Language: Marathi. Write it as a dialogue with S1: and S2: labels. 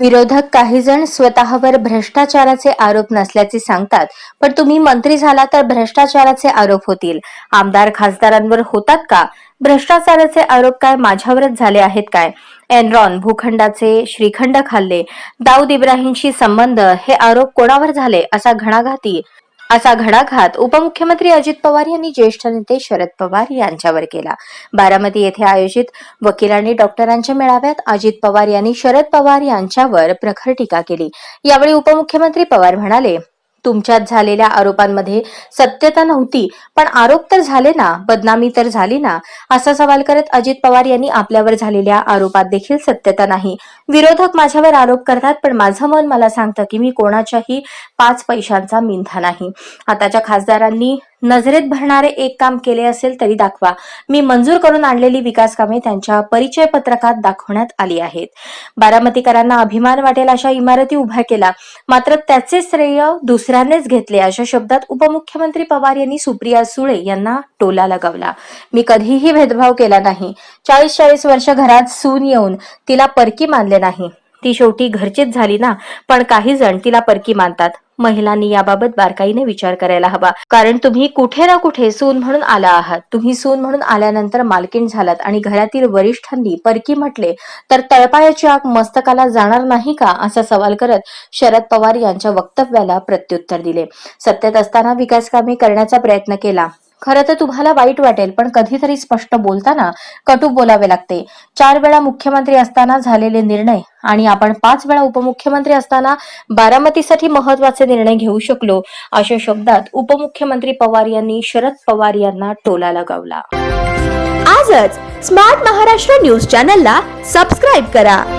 S1: विरोधक काही जण स्वतःवर भ्रष्टाचाराचे आरोप नसल्याचे सांगतात. पण तुम्ही मंत्री झाला तर भ्रष्टाचाराचे आरोप होतील. आमदार खासदारांवर होतात का? भ्रष्टाचाराचे आरोप काय माझ्यावरच झाले आहेत काय? एनरॉन भूखंडाचे श्रीखंड खाल्ले. दाऊद इब्राहिमशी संबंध हे आरोप कोणावर झाले असा घणाघाती? असा घणाघात उपमुख्यमंत्री अजित पवार यांनी ज्येष्ठ नेते शरद पवार यांच्यावर केला. बारामती येथे आयोजित वकील आणि डॉक्टरांच्या मेळाव्यात अजित पवार यांनी शरद पवार यांच्यावर प्रखर टीका केली. यावेळी उपमुख्यमंत्री पवार म्हणाले तुमच्यात झालेल्या आरोपांमध्ये सत्यता नव्हती पण आरोप तर झाले ना बदनामी तर झाली ना असा सवाल करत अजित पवार यांनी आपल्यावर झालेल्या आरोपात देखील सत्यता नाही. विरोधक माझ्यावर आरोप करतात पण माझं मन मला सांगतं की मी कोणाच्याही पाच पैशांचा मिंधा नाही. आताच्या खासदारांनी नजरेत भरणारे एक काम केले असेल तरी दाखवा. मी मंजूर करून आणलेली विकास कामे त्यांच्या परिचय पत्रकात दाखवण्यात आली आहेत. बारामतीकरांना अभिमान वाटेल अशा इमारती उभ्या केला. मात्र त्याचे श्रेय दुसऱ्यानेच घेतले अशा शब्दात उपमुख्यमंत्री पवार यांनी सुप्रिया सुळे यांना टोला लगावला. मी कधीही भेदभाव केला नाही. चाळीस चाळीस वर्ष घरात सून येऊन तिला परकी मानले नाही. ती शेवटी घरचीच झाली ना? पण काही जण तिला परकी मानतात. महिलांनी याबाबत बारकाईने विचार करायला हवा. कारण तुम्ही कुठे ना कुठे सून म्हणून आला आहात. तुम्ही सून म्हणून आल्यानंतर मालकीण झालात आणि घरातील वरिष्ठांनी परकी म्हटले तर तळपायाची आग मस्तकाला जाणार नाही का? असा सवाल करत शरद पवार यांच्या वक्तव्याला प्रत्युत्तर दिले. सत्तेत असताना विकास कामे करण्याचा प्रयत्न केला. खरं तर तुम्हाला वाईट वाटेल पण कधीतरी स्पष्ट बोलताना कटू बोलावे लागते. चार वेळा मुख्यमंत्री असताना झालेले निर्णय आणि आपण पाच वेळा उपमुख्यमंत्री असताना बारामतीसाठी महत्त्वाचे निर्णय घेऊ शकलो अशा शब्दात उपमुख्यमंत्री पवार यांनी शरद पवार यांना टोला लगावला.
S2: आजच स्मार्ट महाराष्ट्र न्यूज चॅनलला सबस्क्राईब करा.